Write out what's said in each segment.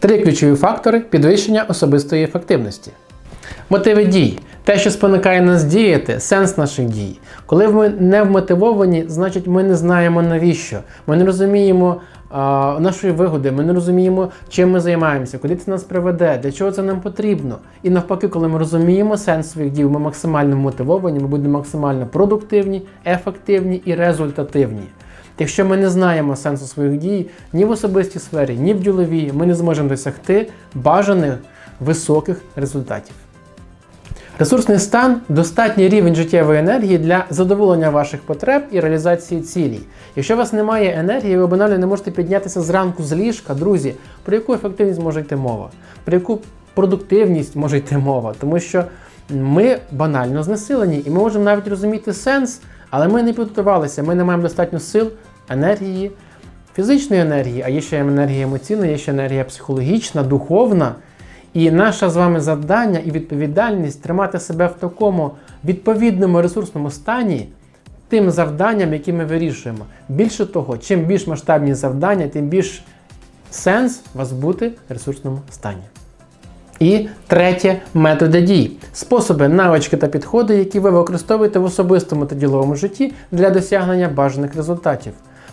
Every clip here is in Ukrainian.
Три ключові фактори підвищення особистої ефективності. Мотиви дій. Те, що спонукає нас діяти, сенс наших дій. Коли ми не вмотивовані, значить ми не знаємо навіщо. Ми не розуміємо а, нашої вигоди, ми не розуміємо, чим ми займаємося, куди це нас приведе, для чого це нам потрібно. І навпаки, коли ми розуміємо сенс своїх дій, ми максимально мотивовані, ми будемо максимально продуктивні, ефективні і результативні. Якщо ми не знаємо сенсу своїх дій ні в особистій сфері, ні в діловій, ми не зможемо досягти бажаних високих результатів. Ресурсний стан достатній рівень життєвої енергії для задоволення ваших потреб і реалізації цілей. Якщо у вас немає енергії, ви банально не можете піднятися зранку з ліжка, друзі, про яку ефективність може йти мова, про яку продуктивність може йти мова, тому що ми банально знесилені і ми можемо навіть розуміти сенс, але ми не підготувалися, ми не маємо достатньо сил, енергії, фізичної енергії, а є ще енергія емоційна, є ще енергія психологічна, духовна. І наше з вами завдання і відповідальність тримати себе в такому відповідному ресурсному стані тим завданням, які ми вирішуємо. Більше того, чим більш масштабні завдання, тим більш сенс у вас бути в ресурсному стані. І третє методи дій. Способи, навички та підходи, які ви використовуєте в особистому та діловому житті для досягнення бажаних результатів.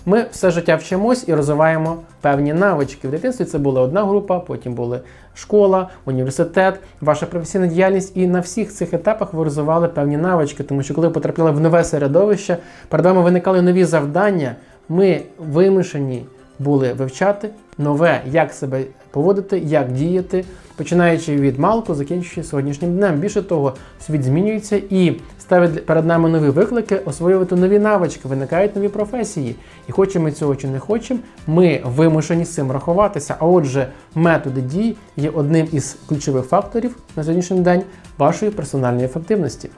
Ми все життя вчимось і розвиваємо певні навички. В дитинстві це була одна група, потім була школа, університет, ваша професійна діяльність. І на всіх цих етапах ви розвивали певні навички, тому що коли ви потрапляли в нове середовище, перед вами виникали нові завдання. Ми вимушені були вивчати нове, як себе поводити, як діяти, починаючи від малку, закінчуючи сьогоднішнім днем. Більше того, світ змінюється і ставить перед нами нові виклики, освоювати нові навички, виникають нові професії. І хочемо ми цього чи не хочемо, ми вимушені з цим рахуватися. А отже, методи дій є одним із ключових факторів на сьогоднішній день вашої персональної ефективності.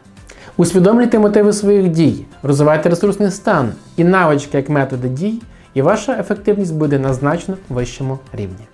Усвідомлюйте мотиви своїх дій, розвивайте ресурсний стан і навички як методи дій, і ваша ефективність буде на значно вищому рівні.